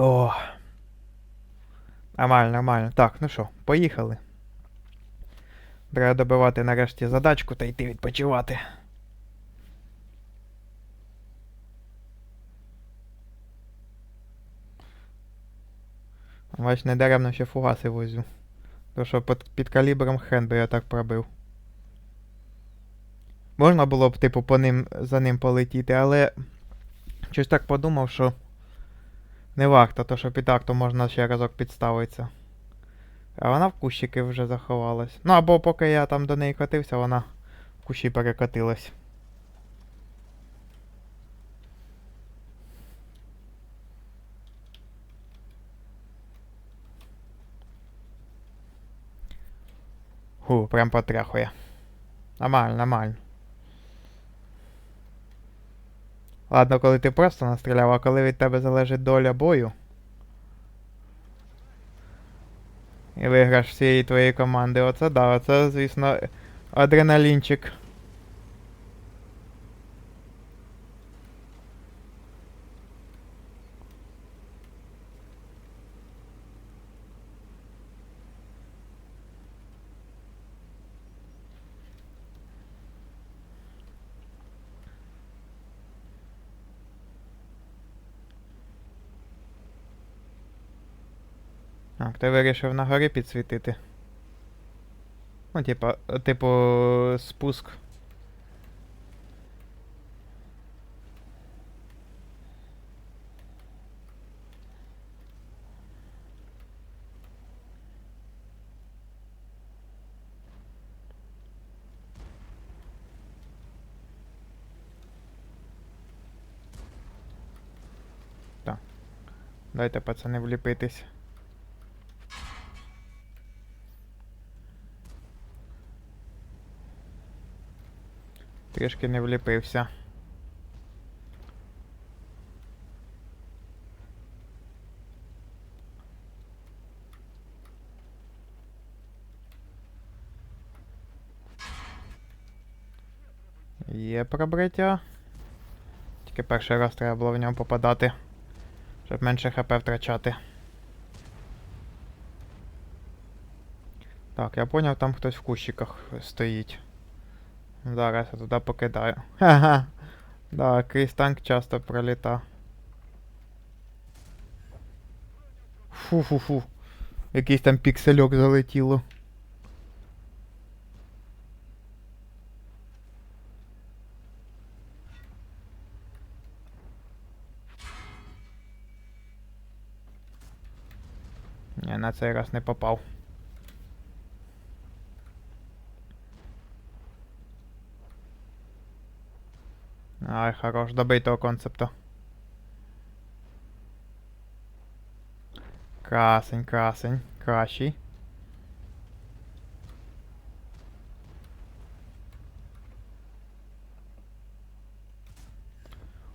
О. Нормально, нормально. Так, ну що, поїхали. Треба добивати нарешті задачку та йти відпочивати. Бач, не даремно ще фугаси возю. То що під, під калібром хрен би я так пробив. Можна було б, типу, по ним, за ним полетіти, але щось так подумав, що не варто, то що під акту можна ще разок підставитися. А вона в кущики вже заховалась. Ну або поки я там до неї катився, вона в кущі перекотилась. Ху, прям потряхує. Нормально, нормально. Ладно, коли ти просто настріляв, а коли від тебе залежить доля бою. І виграш всієї твоєї команди. Оце да, оце, звісно, адреналінчик. Так, ти вирішив на горі підсвітити. Ну, типа, типу, спуск. Дайте, пацани, вліпитись. Трішки не вліпився. Є пробриття. Тільки перший раз треба було в нього попадати, щоб менше хп втрачати. Так, я поняв, там хтось в кущиках стоїть. Зараз я туди покидаю. Ха-ха. Да, крізь танк часто проліта. Фу-фу-фу. Якийсь там піксельок залетіло. Ні, на цей раз не попав. Ай, хорош, добий того концепта. Красень, красень, кращий.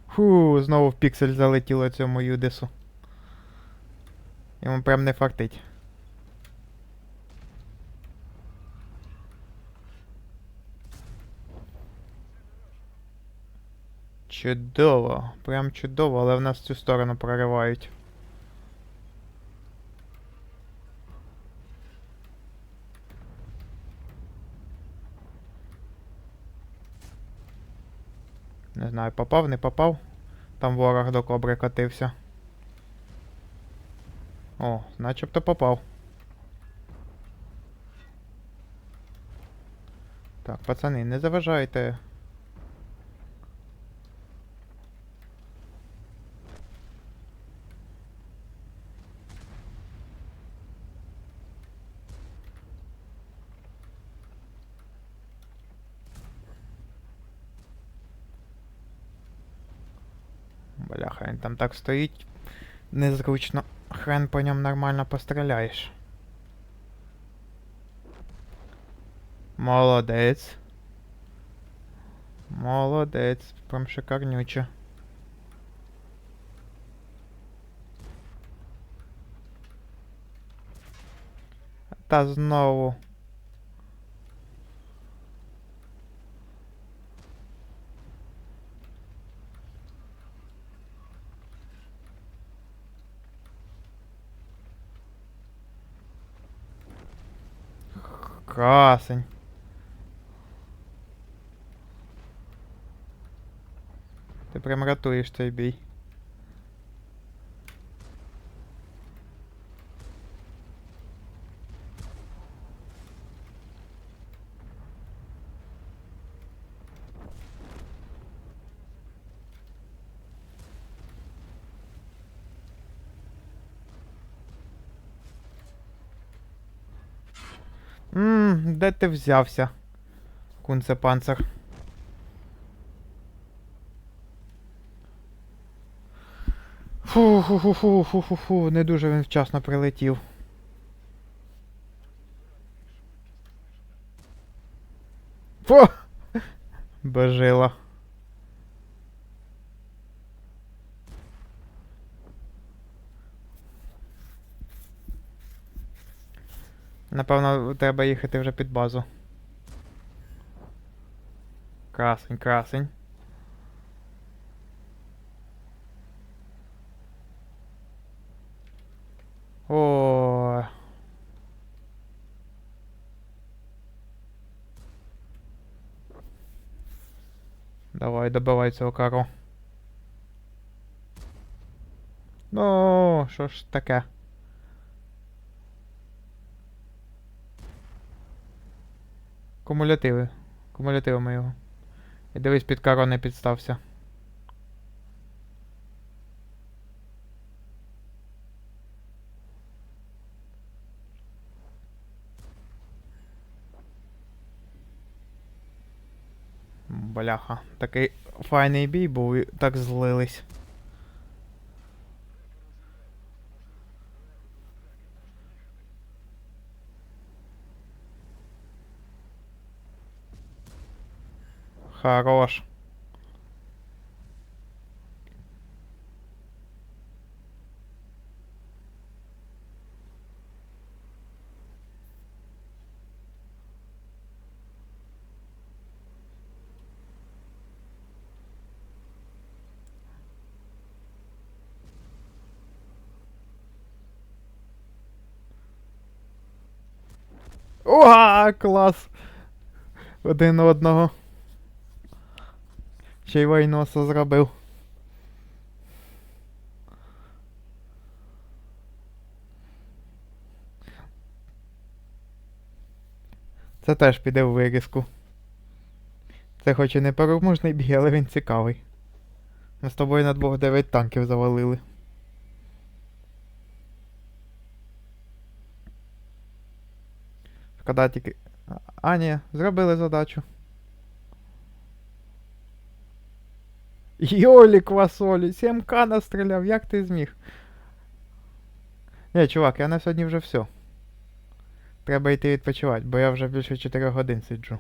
Фу, знову в піксель залетіло цьому юдису. Йому прям не фартить. Чудово, прям чудово, але в нас цю сторону проривають. Не знаю, попав, не попав. Там ворог до кобри катився. О, начебто попав. Так, пацани, не заважайте. Бляха, він там так стоїть. Незручно. Хрен по ньому нормально постріляєш. Молодець. Молодець. Прям шикарнюче. Та знову. Красень. Ти прям ратуєш цей бій. Ммм, де ти взявся? кунцепанцер? Фу, фу, фу, фу, фу, фу, фу, не дуже він вчасно прилетів. Фу! Божила. Напевно, треба їхати вже під базу. Красень, красень. О. Давай, добивай цього кару. Ну, що ж таке? Кумулятиви. Кумулятивами його. І дивись, під каро не підстався. Бляха. Такий файний бій був і так злились. Хорош. Уа, клас! Один одного. Ще й вайноса зробив. Це теж піде в вирізку. Це хоч і не переможний бій, але він цікавий. Ми з тобою на двох 9 танків завалили. Шкода тільки. А- зробили задачу. Йолі квасолі, 7к настріляв, як ти зміг? Ні, чувак, я на сьогодні вже все. Треба йти відпочивати, бо я вже більше 4 годин сиджу.